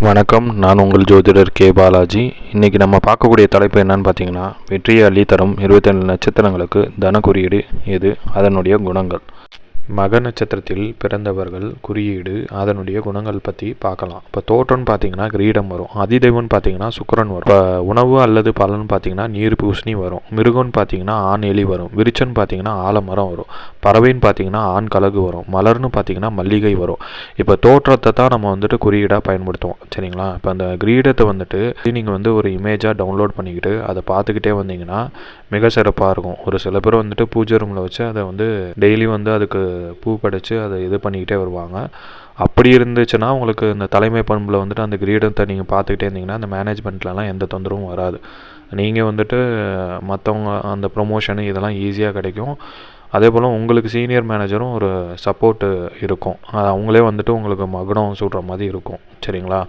வணக்கம் நான் உங்கள் ஜோதிடர் கே. பாலாஜி. இன்றைக்கி நம்ம பார்க்கக்கூடிய தலைப்பு என்னன்னு பார்த்தீங்கன்னா வெற்றியை அள்ளி தரும் இருபத்தேழு நட்சத்திரங்களுக்கு தன குறியீடு எது? அதனுடைய குணங்கள். மக நட்சத்திரத்தில் பிறந்தவர்கள் குறியீடு அதனுடைய குணங்கள் பற்றி பார்க்கலாம். இப்போ தோற்றம்னு பார்த்தீங்கன்னா கிரீடம் வரும். அதிதெய்வம்னு பார்த்தீங்கன்னா சுக்கிரன் வரும். இப்போ உணவு அல்லது பலன் பார்த்தீங்கன்னா நீர் பூசணி வரும். மிருகம்னு பார்த்தீங்கன்னா ஆண் எலி வரும். விரிச்சன் பார்த்தீங்கன்னா ஆலமரம் வரும். பறவைன்னு பார்த்தீங்கன்னா ஆண் கலகு வரும். மலர்னு பார்த்தீங்கன்னா மல்லிகை வரும். இப்போ தோற்றத்தை தான் நம்ம வந்துட்டு குறியீடாக பயன்படுத்துவோம். சரிங்களா? இப்போ அந்த கிரீடத்தை வந்துட்டு நீங்கள் வந்து ஒரு இமேஜாக டவுன்லோட் பண்ணிக்கிட்டு அதை பார்த்துக்கிட்டே வந்தீங்கன்னா மிக சிறப்பாக இருக்கும். ஒரு சில பேர் வந்துட்டு பூஜை ரூமில் வச்சு அதை வந்து டெய்லி வந்து அதுக்கு பூ படைச்சு அதை இது பண்ணிக்கிட்டே வருவாங்க. அப்படி இருந்துச்சுன்னா உங்களுக்கு இந்த தலைமை பண்பில் வந்துட்டு அந்த கிரீடத்தை நீங்கள் பார்த்துக்கிட்டே இருந்தீங்கன்னா அந்த மேனேஜ்மெண்ட்லலாம் எந்த தொந்தரவும் வராது. நீங்கள் வந்துட்டு மற்றவங்க அந்த ப்ரொமோஷனு இதெல்லாம் ஈஸியாக கிடைக்கும். அதே போல் உங்களுக்கு சீனியர் மேனேஜரும் ஒரு சப்போர்ட்டு இருக்கும். அது அவங்களே வந்துட்டு உங்களுக்கு மகுடம் சூடுற மாதிரி இருக்கும். சரிங்களா?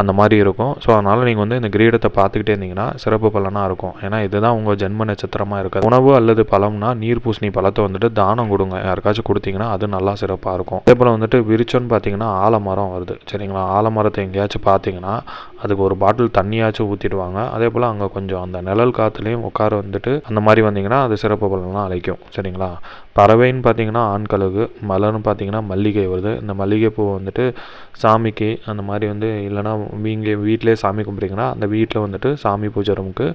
அந்த மாதிரி இருக்கும். ஸோ அதனால் நீங்கள் வந்து இந்த கிரீடத்தை பார்த்துக்கிட்டே இருந்தீங்கன்னா சிறப்பு பலனாக இருக்கும். ஏன்னா இதுதான் உங்கள் ஜென்ம நட்சத்திரமாக இருக்குது உணவு அல்லது பழம்னா நீர் பூசணி பழத்தை வந்துட்டு தானம் கொடுங்க. யாருக்காச்சும் கொடுத்தீங்கன்னா அது நல்லா சிறப்பாக இருக்கும். அதே போல் வந்துட்டு விரிச்சோன்னு பார்த்தீங்கன்னா ஆலமரம் வருது. சரிங்களா? ஆலமரத்தை எங்கேயாச்சும் பார்த்தீங்கன்னா அதுக்கு ஒரு பாட்டில் தண்ணியாச்சும் ஊற்றிடுவாங்க அதே போல் அங்கே கொஞ்சம் அந்த நிழல் காற்றுலேயும் உட்கார வந்துட்டு அந்த மாதிரி வந்தீங்கன்னா அது சிறப்பு பலனாக அழைக்கும் சரிங்களா? பறவைன்னு பார்த்தீங்கன்னா ஆண்கழுகு மலர்னு பார்த்தீங்கன்னா மல்லிகை வருது. இந்த மல்லிகை வந்துட்டு சாமிக்கு அந்த மாதிரி வந்து இல்லைனா நீங்கள் வீட்டிலே சாமி கும்பிட்றீங்கன்னா அந்த வீட்டில் வந்துட்டு சாமி பூஜை ரூமுக்கு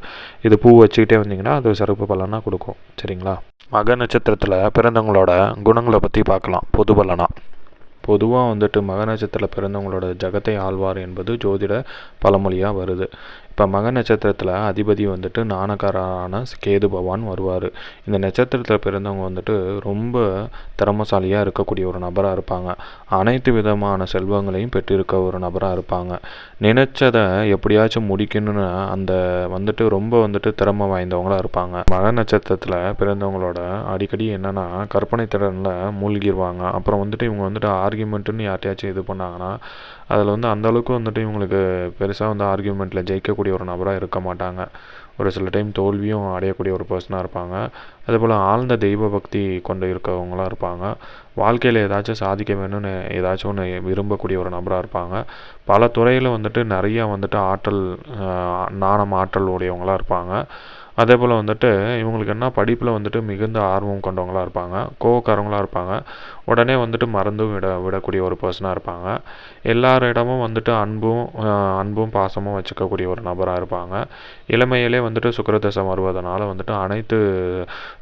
இது பூ வச்சுக்கிட்டே வந்தீங்கன்னா அது சிறப்பு பலனாக கொடுக்கும். சரிங்களா? மக நட்சத்திரத்தில் பிறந்தவங்களோட குணங்களை பற்றி பார்க்கலாம். பொது பலனா? பொதுவாக வந்துட்டு மக நட்சத்திரத்தில் பிறந்தவங்களோட ஜகத்தை ஆழ்வார் என்பது ஜோதிட பழமொழியாக வருது. இப்போ மக நட்சத்திரத்தில் அதிபதி வந்துட்டு நாணக்காரரான கேது பகவான் வருவார். இந்த நட்சத்திரத்தில் பிறந்தவங்க வந்துட்டு ரொம்ப திறமசாலியாக இருக்கக்கூடிய ஒரு நபராக இருப்பாங்க. அனைத்து விதமான செல்வங்களையும் பெற்றிருக்க ஒரு நபராக இருப்பாங்க. நினைச்சதை எப்படியாச்சும் முடிக்கணும்னு அந்த வந்துட்டு ரொம்ப வந்துட்டு திறமை வாய்ந்தவங்களாக இருப்பாங்க. மக நட்சத்திரத்தில் பிறந்தவங்களோட அடிக்கடி என்னென்னா கற்பனை திறனில் மூழ்கிடுவாங்க அப்புறம் வந்துட்டு இவங்க வந்துட்டு ஆர்கியூமெண்ட்டுன்னு யார்ட்டையாச்சும் இது பண்ணாங்கன்னா அதில் வந்து அந்தளவுக்கு வந்துட்டு இவங்களுக்கு பெருசாக வந்து ஆர்கியூமெண்ட்டில் ஜெயிக்கக்கூடிய ஒரு நபராக இருக்க மாட்டாங்க. ஒரு சில டைம் தோல்வியும் அடையக்கூடிய ஒரு பர்சனாக இருப்பாங்க. அதுபோல் ஆழ்ந்த தெய்வ பக்தி கொண்டு இருக்கவங்களாம் இருப்பாங்க. வாழ்க்கையில் ஏதாச்சும் சாதிக்க வேணும்னு ஏதாச்சும் ஒன்று விரும்பக்கூடிய ஒரு நபராக இருப்பாங்க. பல துறையில் வந்துட்டு நிறையா வந்துட்டு ஆற்றல் நாணம் ஆற்றல் உடையவங்களாக இருப்பாங்க. அதே போல் வந்துட்டு இவங்களுக்கு என்ன படிப்பில் வந்துட்டு மிகுந்த ஆர்வம் கொண்டவங்களாக இருப்பாங்க கோவக்காரங்களாக இருப்பாங்க உடனே வந்துட்டு மறந்தும் விட விடக்கூடிய ஒரு பர்சனாக இருப்பாங்க. எல்லாரிடமும் வந்துட்டு அன்பும் அன்பும் பாசமும் வச்சுக்கக்கூடிய ஒரு நபராக இருப்பாங்க. இளமையிலே வந்துட்டு சுக்கரதசை வருவதனால வந்துட்டு அனைத்து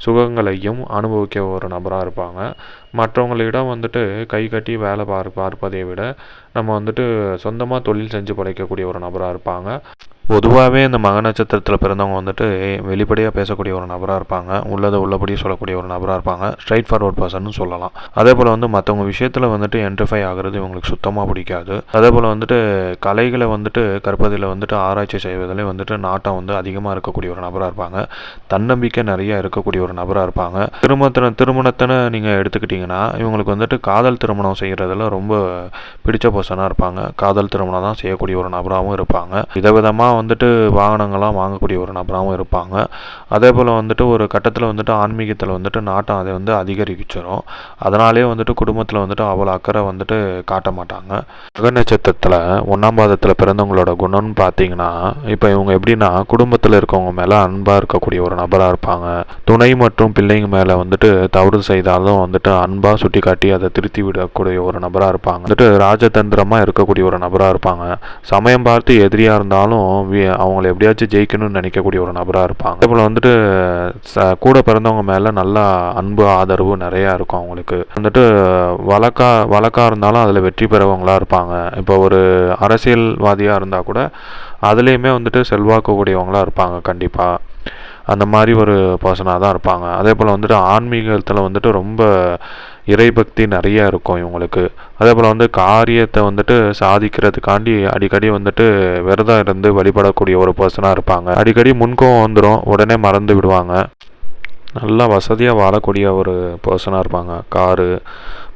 சுகங்களையும் அனுபவிக்க ஒரு நபராக இருப்பாங்க. மற்றவங்களிடம் வந்துட்டு கை கட்டி வேலை பார் பார்ப்பதை விட நம்ம வந்துட்டு சொந்தமாக தொழில் செஞ்சு படைக்கக்கூடிய ஒரு நபராக இருப்பாங்க. பொதுவாகவே இந்த மக நட்சத்திரத்தில் பிறந்தவங்க வந்துட்டு வெளிப்படையாக பேசக்கூடிய ஒரு நபராக இருப்பாங்க. உள்ளதை உள்ளபடி சொல்லக்கூடிய ஒரு நபராக இருப்பாங்க. ஸ்ட்ரைட் ஃபார்வர்ட் பர்சன் சொல்லலாம். அதே போல் வந்து மற்றவங்க விஷயத்தில் வந்துட்டு என்ட்ரிஃபை ஆகிறது இவங்களுக்கு சுத்தமாக பிடிக்காது. அதே போல் வந்துட்டு கலைகளை வந்துட்டு கற்பதில் வந்துட்டு ஆராய்ச்சி செய்வதில் வந்துட்டு நாட்டம் வந்து அதிகமாக இருக்கக்கூடிய ஒரு நபராக இருப்பாங்க. தன்னம்பிக்கை நிறைய இருக்கக்கூடிய ஒரு நபராக இருப்பாங்க. திருமணத்தின திருமணத்தின நீங்கள் பார்த்தீங்கன்னா இவங்களுக்கு வந்துட்டு காதல் திருமணம் செய்கிறதுல ரொம்ப பிடிச்ச பர்சனாக இருப்பாங்க. காதல் திருமணம் தான் செய்யக்கூடிய ஒரு நபராகவும் இருப்பாங்க. விதவிதமாக வந்துட்டு வாகனங்கள்லாம் வாங்கக்கூடிய ஒரு நபராகவும் இருப்பாங்க. அதே போல் வந்துட்டு ஒரு கட்டத்தில் வந்துட்டு ஆன்மீகத்தில் வந்துட்டு நாட்டம் அதை வந்து அதிகரிச்சிடும் அதனாலே வந்துட்டு குடும்பத்தில் வந்துட்டு அவ்வளோ அக்கறை வந்துட்டு காட்ட மாட்டாங்க. மக நட்சத்திரத்தில் ஒன்றாம் பாதத்தில் பிறந்தவங்களோட குணம்னு பார்த்தீங்கன்னா இப்போ இவங்க எப்படின்னா குடும்பத்தில் இருக்கவங்க மேலே அன்பாக இருக்கக்கூடிய ஒரு நபராக இருப்பாங்க. துணை மற்றும் பிள்ளைங்க மேலே வந்துட்டு தவறு செய்தாலும் வந்துட்டு அன்பாக சுட்டி காட்டி அதை திருத்தி விடக்கூடிய ஒரு நபராக இருப்பாங்க. வந்துட்டு ராஜதந்திரமாக இருக்கக்கூடிய ஒரு நபராக இருப்பாங்க. சமயம் பார்த்து எதிரியாக இருந்தாலும் அவங்கள எப்படியாச்சும் ஜெயிக்கணும்னு நினைக்கக்கூடிய ஒரு நபராக இருப்பாங்க. அதே போல் வந்துட்டு கூட பிறந்தவங்க மேலே நல்லா அன்பு ஆதரவு நிறையா இருக்கும் அவங்களுக்கு. வந்துட்டு வழக்கா வழக்காக இருந்தாலும் அதில் வெற்றி பெறவங்களாக இருப்பாங்க. இப்போ ஒரு அரசியல்வாதியாக இருந்தால் கூட அதுலேயுமே வந்துட்டு செல்வாக்கக்கூடியவங்களாக இருப்பாங்க கண்டிப்பாக அந்த மாதிரி ஒரு பர்சனாக தான் இருப்பாங்க. அதே போல் வந்துட்டு ஆன்மீகத்தில் வந்துட்டு ரொம்ப இறைபக்தி நிறைய இருக்கும் இவங்களுக்கு. அதே போல் வந்து காரியத்தை வந்துட்டு சாதிக்கிறதுக்காண்டி அடிக்கடி வந்துட்டு விரதம் இருந்து வழிபடக்கூடிய ஒரு பர்சனாக இருப்பாங்க. அடிக்கடி முன்கோவம் வந்துடும் உடனே மறந்து விடுவாங்க. நல்லா வசதியாக வாழக்கூடிய ஒரு பர்சனாக இருப்பாங்க. காரு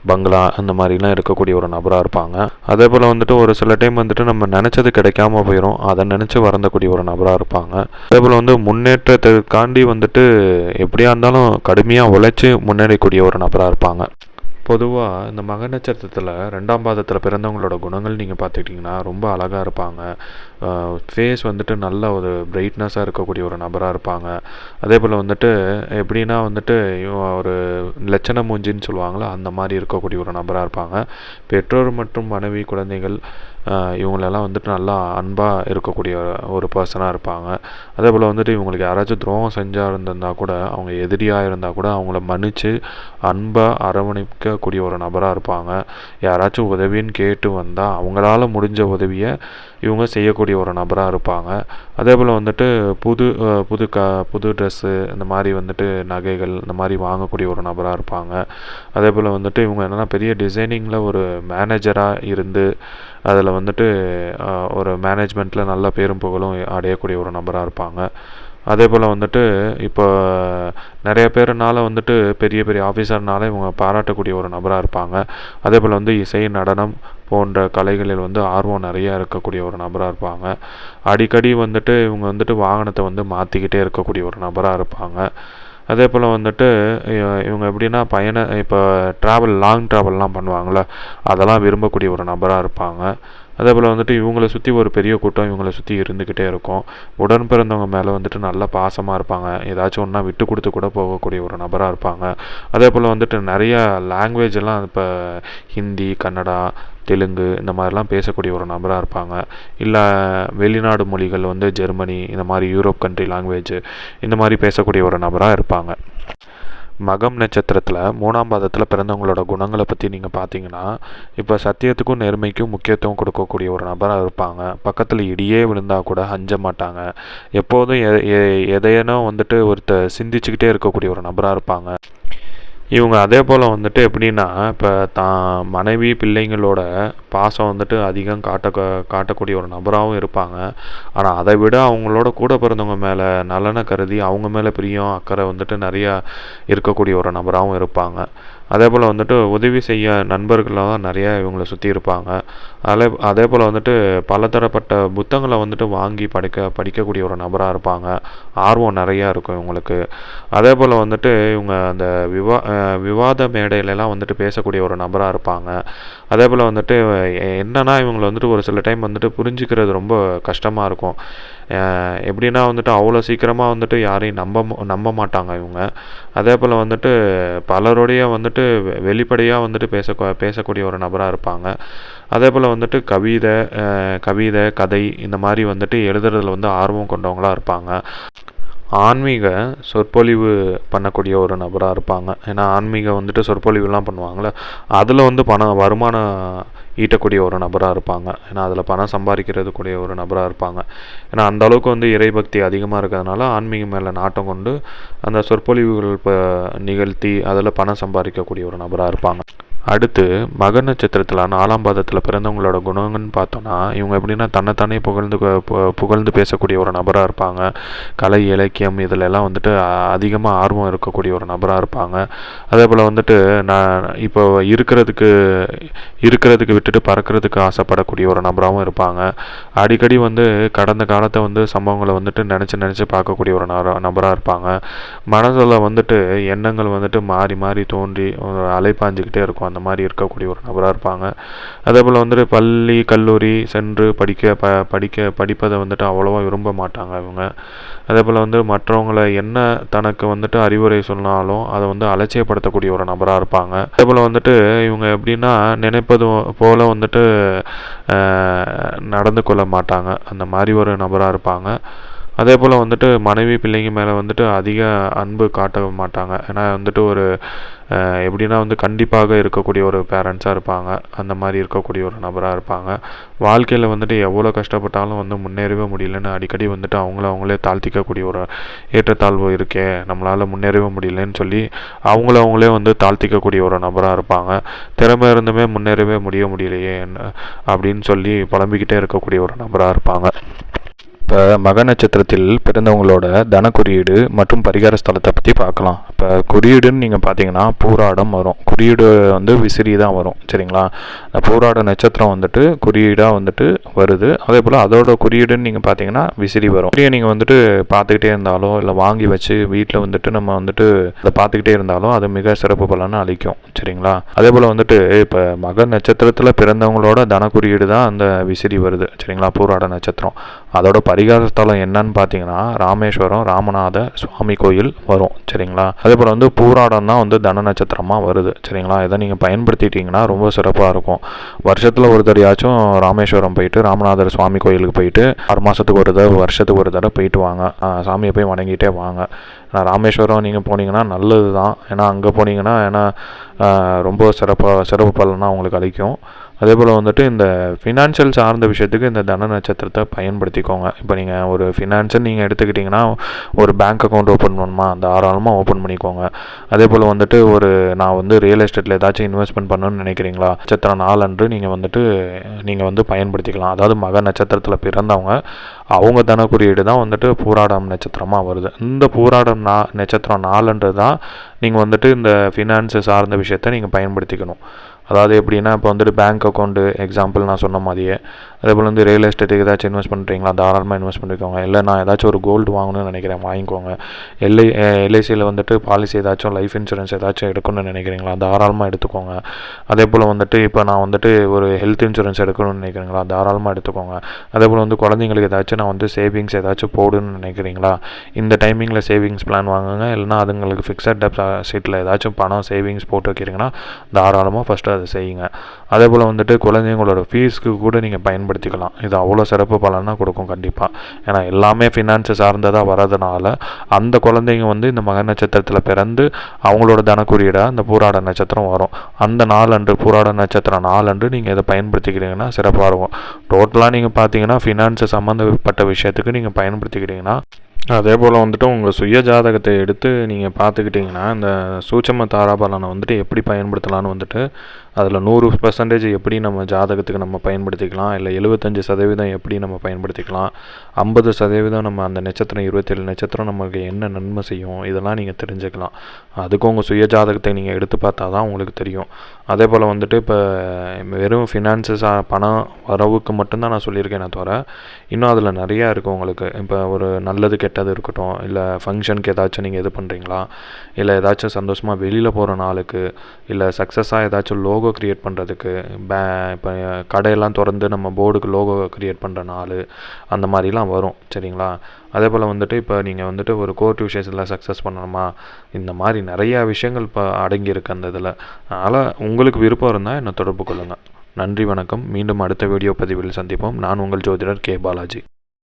பங்களா அந்த மாதிரிலாம் இருக்கக்கூடிய ஒரு நபராக இருப்பாங்க. அதே போல் வந்துட்டு ஒரு சில டைம் வந்துட்டு நம்ம நினச்சது கிடைக்காம போயிடும் அதை நினச்சி வரந்தக்கூடிய ஒரு நபராக இருப்பாங்க. அதே போல் வந்து முன்னேற்றத்துக்காண்டி வந்துட்டு எப்படியா இருந்தாலும் கடுமையாக உழைச்சி முன்னேறக்கூடிய ஒரு நபராக இருப்பாங்க. பொதுவாக இந்த மக நட்சத்திரத்தில் ரெண்டாம் பாதத்தில் பிறந்தவங்களோட குணங்கள் நீங்கள் பார்த்துக்கிட்டிங்கன்னா ரொம்ப அழகாக இருப்பாங்க. ஃபேஸ் வந்துட்டு நல்ல ஒரு பிரைட்னஸாக இருக்கக்கூடிய ஒரு நபராக இருப்பாங்க. அதே போல் வந்துட்டு எப்படின்னா வந்துட்டு ஒரு லட்சண மூஞ்சின்னு சொல்லுவாங்களோ அந்த மாதிரி இருக்கக்கூடிய ஒரு நபராக இருப்பாங்க. பெற்றோர் மற்றும் மனைவி குழந்தைகள் இவங்களெல்லாம் வந்துட்டு நல்லா அன்பாக இருக்கக்கூடிய ஒரு பர்சனாக இருப்பாங்க. அதே போல் வந்துட்டு இவங்களுக்கு யாராச்சும் துரோகம் செஞ்சால் இருந்திருந்தா கூட அவங்க எதிரியாக இருந்தால் கூட அவங்கள மன்னித்து அன்பாக அரவணைக்கக்கூடிய ஒரு நபராக இருப்பாங்க. யாராச்சும் உதவின்னு கேட்டு வந்தால் அவங்களால முடிஞ்ச உதவியை இவங்க செய்யக்கூடிய ஒரு நபராக இருப்பாங்க. அதே போல் வந்துட்டு புது புது க புது ட்ரெஸ்ஸு இந்த மாதிரி வந்துட்டு நகைகள் இந்த மாதிரி வாங்கக்கூடிய ஒரு நபராக இருப்பாங்க. அதே போல் வந்துட்டு இவங்க என்னென்னா பெரிய டிசைனிங்கில் ஒரு மேனேஜராக இருந்து அதில் வந்துட்டு ஒரு மேனேஜ்மெண்ட்டில் நல்ல பேரும் புகழும் அடையக்கூடிய ஒரு நபராக இருப்பாங்க. அதே போல் வந்துட்டு இப்போ நிறைய பேருனால வந்துட்டு பெரிய பெரிய ஆஃபீஸர்னால இவங்க பாராட்டக்கூடிய ஒரு நபராக இருப்பாங்க. அதே போல் வந்து இசை நடனம் போன்ற கலைகளில் வந்து ஆர்வம் நிறையா இருக்கக்கூடிய ஒரு நபராக இருப்பாங்க. அடிக்கடி வந்துட்டு இவங்க வந்துட்டு வாகனத்தை வந்து மாற்றிக்கிட்டே இருக்கக்கூடிய ஒரு நபராக இருப்பாங்க. அதே போல் வந்துட்டு இவங்க எப்படின்னா பயண இப்போ ட்ராவல் லாங் ட்ராவல்லாம் பண்ணுவாங்கள்ல அதெல்லாம் விரும்பக்கூடிய ஒரு நபராக இருப்பாங்க. அதே போல் வந்துட்டு இவங்கள சுற்றி ஒரு பெரிய கூட்டம் இவங்கள சுற்றி இருந்துக்கிட்டே இருக்கும். உடன் பிறந்தவங்க மேலே வந்துட்டு நல்ல பாசமாக இருப்பாங்க. ஏதாச்சும் ஒன்றா விட்டு கொடுத்து கூட போகக்கூடிய ஒரு நபராக இருப்பாங்க. அதே போல் வந்துட்டு நிறைய லாங்குவேஜ் எல்லாம் இப்போ ஹிந்தி கன்னடா தெலுங்கு இந்த மாதிரிலாம் பேசக்கூடிய ஒரு நபராக இருப்பாங்க. இல்லை வெளிநாடு மொழிகள் வந்து ஜெர்மனி இந்த மாதிரி யூரோப் கண்ட்ரி லாங்குவேஜ் இந்த மாதிரி பேசக்கூடிய ஒரு நபராக இருப்பாங்க. மகம் நட்சத்திரத்தில் மூணாம் பாதத்தில் பிறந்தவங்களோட குணங்களை பற்றி நீங்கள் பார்த்தீங்கன்னா இப்போ சத்தியத்துக்கும் நேர்மைக்கும் முக்கியத்துவம் கொடுக்கக்கூடிய ஒரு நபராக இருப்பாங்க. பக்கத்தில் இடியே விழுந்தால் கூட அஞ்ச மாட்டாங்க. எப்போதும் எ எ- வந்துட்டு ஒருத்தர் சிந்திச்சுக்கிட்டே இருக்கக்கூடிய ஒரு நபராக இருப்பாங்க. இவங்க அதே போல் வந்துட்டு எப்படின்னா இப்போ தான் மனைவி பிள்ளைங்களோட பாசம் வந்துட்டு அதிகம் காட்ட காட்டக்கூடிய ஒரு நபராகவும் இருப்பாங்க. ஆனால் அதை விட அவங்களோட கூட பிறந்தவங்க மேலே நலனை கருதி அவங்க மேலே பிரியம் அக்கறை வந்துட்டு நிறையா இருக்கக்கூடிய ஒரு நபராகவும் இருப்பாங்க. அதே போல் வந்துட்டு உதவி செய்ய நண்பர்களெலாம் நிறையா இவங்கள சுற்றி இருப்பாங்க. அதே அதே போல் வந்துட்டு பலதரப்பட்ட புத்தகங்களை வந்துட்டு வாங்கி படிக்க படிக்கக்கூடிய ஒரு நபராக இருப்பாங்க. ஆர்வம் நிறையா இருக்கும் இவங்களுக்கு. அதே போல் வந்துட்டு இவங்க அந்த விவா விவாத மேடையிலலாம் வந்துட்டு பேசக்கூடிய ஒரு நபராக இருப்பாங்க. அதே போல் வந்துட்டு எ- என்னன்னா இவங்களை வந்துட்டு ஒரு சில டைம் வந்துட்டு புரிஞ்சுக்கிறது ரொம்ப கஷ்டமாக இருக்கும். எப்படின்னா வந்துட்டு அவ்வளோ சீக்கிரமாக வந்துட்டு யாரையும் நம்ப நம்ப மாட்டாங்க இவங்க. அதே போல் வந்துட்டு பலருடைய வந்துட்டு வெ- வெளிப்படையாக வந்துட்டு பேச பேசக்கூடிய ஒரு நபராக இருப்பாங்க. அதே போல் வந்துட்டு கவிதை கவிதை கதை இந்த மாதிரி வந்துட்டு எழுதுறதுல வந்து ஆர்வம் கொண்டவங்களா இருப்பாங்க. ஆன்மீக சொற்பொழிவு பண்ணக்கூடிய ஒரு நபராக இருப்பாங்க. ஏன்னா ஆன்மீக வந்துட்டு சொற்பொழிவுலாம் பண்ணுவாங்களே அதில் வந்து பணம் வருமானம் ஈட்டக்கூடிய ஒரு நபராக இருப்பாங்க. ஏன்னா அதில் பணம் சம்பாதிக்கிறது கூடிய ஒரு நபராக இருப்பாங்க. ஏன்னா அந்த அளவுக்கு வந்து இறைபக்தி அதிகமாக இருக்கிறதுனால ஆன்மீகம் மேலே நாட்டம் கொண்டு அந்த சொற்பொழிவுகள் இப்போ நிகழ்த்தி அதில் பணம் சம்பாதிக்கக்கூடிய ஒரு நபராக இருப்பாங்க. அடுத்து மக நட்சத்திரத்தில் நாலாம் பாதத்தில் பிறந்தவங்களோட குணங்கள்னு பார்த்தோன்னா இவங்க எப்படின்னா தன்னைத்தானே புகழ்ந்து புகழ்ந்து பேசக்கூடிய ஒரு நபராக இருப்பாங்க. கலை இலக்கியம் இதில் எல்லாம் வந்துட்டு அதிகமாக ஆர்வம் இருக்கக்கூடிய ஒரு நபராக இருப்பாங்க. அதே போல் வந்துட்டு நான் இப்போ இருக்கிறதுக்கு இருக்கிறதுக்கு விட்டுட்டு பறக்கிறதுக்கு ஆசைப்படக்கூடிய ஒரு நபராகவும் இருப்பாங்க. அடிக்கடி வந்து கடந்த காலத்தை வந்து சம்பவங்களை வந்துட்டு நினச்சி நினச்சி பார்க்கக்கூடிய ஒரு நபராக இருப்பாங்க. மனதில் வந்துட்டு எண்ணங்கள் வந்துட்டு மாறி மாறி தோன்றி ஒரு அலைப்பாஞ்சிக்கிட்டே இருக்கும் அந்த மாதிரி இருக்கக்கூடிய ஒரு நபராக இருப்பாங்க. அதே போல் வந்துட்டு பள்ளி கல்லூரி சென்று படிக்க ப படிக்க படிப்பதை வந்துட்டு அவ்வளோவா விரும்ப மாட்டாங்க இவங்க. அதே போல் வந்து மற்றவங்களை என்ன தனக்கு வந்துட்டு அறிவுரை சொன்னாலும் அதை வந்து அலட்சியப்படுத்தக்கூடிய ஒரு நபராக இருப்பாங்க. அதே போல் வந்துட்டு இவங்க எப்படின்னா நினைப்பது போல் வந்துட்டு நடந்து கொள்ள மாட்டாங்க. அந்த மாதிரி ஒரு நபராக இருப்பாங்க. அதே போல் வந்துட்டு மனைவி பிள்ளைங்க மேலே வந்துட்டு அதிக அன்பு காட்ட மாட்டாங்க. ஏன்னா வந்துட்டு ஒரு எப்படின்னா வந்து கண்டிப்பாக இருக்கக்கூடிய ஒரு பேரண்ட்ஸாக இருப்பாங்க. அந்த மாதிரி இருக்கக்கூடிய ஒரு நபராக இருப்பாங்க. வாழ்க்கையில் வந்துட்டு எவ்வளோ கஷ்டப்பட்டாலும் வந்து முன்னேறவே முடியலன்னு அடிக்கடி வந்துட்டு அவங்கள அவங்களே தாழ்த்திக்கக்கூடிய ஒரு ஏற்றத்தாழ்வு இருக்கே. நம்மளால் முன்னேறவே முடியலன்னு சொல்லி அவங்கள அவங்களே வந்து தாழ்த்திக்கக்கூடிய ஒரு நபராக இருப்பாங்க. திறமை இருந்துமே முன்னேறவே முடிய முடியலையே என்ன அப்படின்னு சொல்லி புலம்பிக்கிட்டே இருக்கக்கூடிய ஒரு நபராக இருப்பாங்க. இப்போ மக நட்சத்திரத்தில் பிறந்தவங்களோட தன குறியீடு மற்றும் பரிகார ஸ்தலத்தை பற்றி பார்க்கலாம். இப்போ குறியீடுன்னு நீங்கள் பார்த்தீங்கன்னா பூராடம் வரும். குறியீடு வந்து விசிறி தான் வரும். சரிங்களா? பூராட நட்சத்திரம் வந்துட்டு குறியீடாக வந்துட்டு வருது. அதே போல் அதோட குறியீடுன்னு நீங்கள் பார்த்தீங்கன்னா விசிறி வரும். குறியை நீங்கள் வந்துட்டு பார்த்துக்கிட்டே இருந்தாலும் இல்லை வாங்கி வச்சு வீட்டில் வந்துட்டு நம்ம வந்துட்டு அதை பார்த்துக்கிட்டே இருந்தாலும் அது மிக சிறப்பு பலனை அளிக்கும். சரிங்களா? அதே போல் வந்துட்டு இப்போ மக நட்சத்திரத்தில் பிறந்தவங்களோட தன குறியீடு தான் அந்த விசிறி வருது. சரிங்களா? பூராட நட்சத்திரம். அதோட பரி பரிகார ஸ்தலம் என்னன்னு பார்த்தீங்கன்னா ராமேஸ்வரம் ராமநாத சுவாமி கோயில் வரும் சரிங்களா? அதே போல் வந்து பூராடம் தான் வந்து தன நட்சத்திரமாக வருது சரிங்களா? இதை நீங்கள் பயன்படுத்திட்டீங்கன்னா ரொம்ப சிறப்பாக இருக்கும். வருஷத்தில் ஒரு தடையாச்சும் ராமேஸ்வரம் போயிட்டு ராமநாதர் சுவாமி கோயிலுக்கு போயிட்டு ஆறு மாதத்துக்கு ஒரு தடவை வருஷத்துக்கு ஒரு தடவை போயிட்டு வாங்க. சாமியை போய் வணங்கிட்டே வாங்க. ஏன்னா ராமேஸ்வரம் நீங்கள் போனீங்கன்னா நல்லது தான் ஏன்னா அங்கே போனீங்கன்னா ஏன்னா ரொம்ப சிறப்பாக சிறப்பு பலனாக உங்களுக்கு அளிக்கும். அதே போல் வந்துட்டு இந்த ஃபினான்ஷியல் சார்ந்த விஷயத்துக்கு இந்த தன நட்சத்திரத்தை பயன்படுத்திக்கோங்க. இப்போ நீங்கள் ஒரு ஃபினான்ஷியல் நீங்கள் எடுத்துக்கிட்டிங்கன்னா ஒரு பேங்க் அக்கௌண்ட் ஓப்பன் பண்ணணுமா தாராளமாக ஓப்பன் பண்ணிக்கோங்க. அதே போல் வந்துட்டு ஒரு நான் வந்து ரியல் எஸ்டேட்டில் ஏதாச்சும் இன்வெஸ்ட்மெண்ட் பண்ணணும்னு நினைக்கிறீங்களா? நட்சத்திரம் நாலன்று நீங்கள் வந்துட்டு நீங்கள் வந்து பயன்படுத்திக்கலாம். அதாவது மக நட்சத்திரத்தில் பிறந்தவங்க அவங்க தன குறியீடு தான் வந்துட்டு பூராடம் நட்சத்திரமாக வருது. இந்த பூராடம் நா நட்சத்திரம் நாலுன்றது தான் நீங்கள் வந்துட்டு இந்த ஃபினான்ஸு சார்ந்த விஷயத்தை நீங்கள் பயன்படுத்திக்கணும். அதாவது எப்படின்னா இப்போ வந்துட்டு பேங்க் அக்கௌண்ட்டு எக்ஸாம்பிள் நான் சொன்ன மாதிரியே அதே போல் வந்து ரியல் எஸ்டேட்டுக்கு ஏதாச்சும் இன்வெஸ்ட் பண்ணுறீங்களா தாராளமாக இன்வெஸ்ட் பண்ணிக்கோங்க. இல்லை நான் ஏதாச்சும் ஒரு கோல்டு வாங்கணும்னு நினைக்கிறேன் வாங்கிக்கோங்க. எல்ஐ எல்ஐசியில் வந்துட்டு பாலிசி ஏதாச்சும் லைஃப் இன்சூரன்ஸ் ஏதாச்சும் எடுக்கணும்னு நினைக்கிறீங்களா? தாராளமாக எடுத்துக்கோங்க. அதே போல் வந்துட்டு இப்போ நான் வந்துட்டு ஒரு ஹெல்த் இன்சூரன்ஸ் எடுக்கணும்னு நினைக்கிறீங்களா? தாராளமாக எடுத்துக்கோங்க. அதே போல் வந்து குழந்தைங்களுக்கு ஏதாச்சும் நான் வந்து சேவிங்ஸ் ஏதாச்சும் போடுன்னு நினைக்கிறீங்களா? இந்த டைமிங்கில் சேவிங்ஸ் பிளான் வாங்குங்க. இல்லைனா அதுங்களுக்கு ஃபிக்ஸட் டெபாசிட்டில் ஏதாச்சும் பணம் சேவிங்ஸ் போட்டு வைக்கிறீங்கன்னா தாராளமாக ஃபஸ்ட்டு அதை செய்யுங்க. அதே போல் வந்துட்டு குழந்தைங்களோட ஃபீஸ்க்கு கூட நீங்கள் பயன்படுத்திக்கலாம். இது அவ்வளோ சிறப்பு பலனாக கொடுக்கும் கண்டிப்பாக ஏன்னா எல்லாமே ஃபினான்ஸை சார்ந்ததாக வரதுனால அந்த குழந்தைங்க வந்து இந்த மக நட்சத்திரத்தில் பிறந்து அவங்களோட தனக்குறியீடாக அந்த பூராட நட்சத்திரம் வரும். அந்த நாலன்று பூராட நட்சத்திரம் நாலன்று நீங்கள் இதை பயன்படுத்திக்கிட்டீங்கன்னா சிறப்பாக இருக்கும். டோட்டலாக நீங்கள் பார்த்தீங்கன்னா ஃபினான்ஸு சம்மந்தப்பட்ட விஷயத்துக்கு நீங்கள் பயன்படுத்திக்கிட்டிங்கன்னா அதே போல் வந்துட்டு உங்கள் சுய ஜாதகத்தை எடுத்து நீங்கள் பார்த்துக்கிட்டிங்கன்னா இந்த சூட்சம தாராபலனை வந்துட்டு எப்படி பயன்படுத்தலான்னு வந்துட்டு அதில் நூறு பர்சன்டேஜ் எப்படி நம்ம ஜாதகத்துக்கு நம்ம பயன்படுத்திக்கலாம்? இல்லை எழுபத்தஞ்சி சதவீதம் எப்படி நம்ம பயன்படுத்திக்கலாம்? ஐம்பது சதவீதம் நம்ம அந்த நட்சத்திரம் இருபத்தேழு நட்சத்திரம் நமக்கு என்ன நன்மை செய்யும்? இதெல்லாம் நீங்கள் தெரிஞ்சுக்கலாம். அதுக்கும் உங்கள் சுய ஜாதகத்தை நீங்கள் எடுத்து பார்த்தா தான் உங்களுக்கு தெரியும். அதே போல் வந்துட்டு இப்போ வெறும் ஃபினான்சஸாக பணம் வரவுக்கு மட்டும்தான் நான் சொல்லியிருக்கேனே தவிர இன்னும் அதில் நிறையா இருக்குது உங்களுக்கு. இப்போ ஒரு நல்லது கெட்டது இருக்கட்டும். இல்லை ஃபங்க்ஷனுக்கு ஏதாச்சும் நீங்கள் இது பண்ணுறீங்களா இல்லை ஏதாச்சும் சந்தோஷமாக வெளியில் போகிற நாளுக்கு இல்லை சக்ஸஸாக ஏதாச்சும் லோ லோகோ க்ரியேட் பண்ணுறதுக்கு பே இப்போ கடையெல்லாம் திறந்து நம்ம போர்டுக்கு லோகோ க்ரியேட் பண்ணுற நாள் அந்த மாதிரிலாம் வரும் சரிங்களா? அதே போல் வந்துட்டு இப்போ நீங்கள் வந்துட்டு ஒரு கோர்ட் விஷயத்தில் சக்ஸஸ் பண்ணணுமா இந்த மாதிரி நிறையா விஷயங்கள் இப்போ அடங்கியிருக்கு அந்த இதில். அதனால் உங்களுக்கு விருப்பம் இருந்தால் என்னை தொடர்பு கொள்ளுங்கள் நன்றி வணக்கம். மீண்டும் அடுத்த வீடியோ பதிவில் சந்திப்போம். நான் உங்கள் ஜோதிடர் கே. பாலாஜி.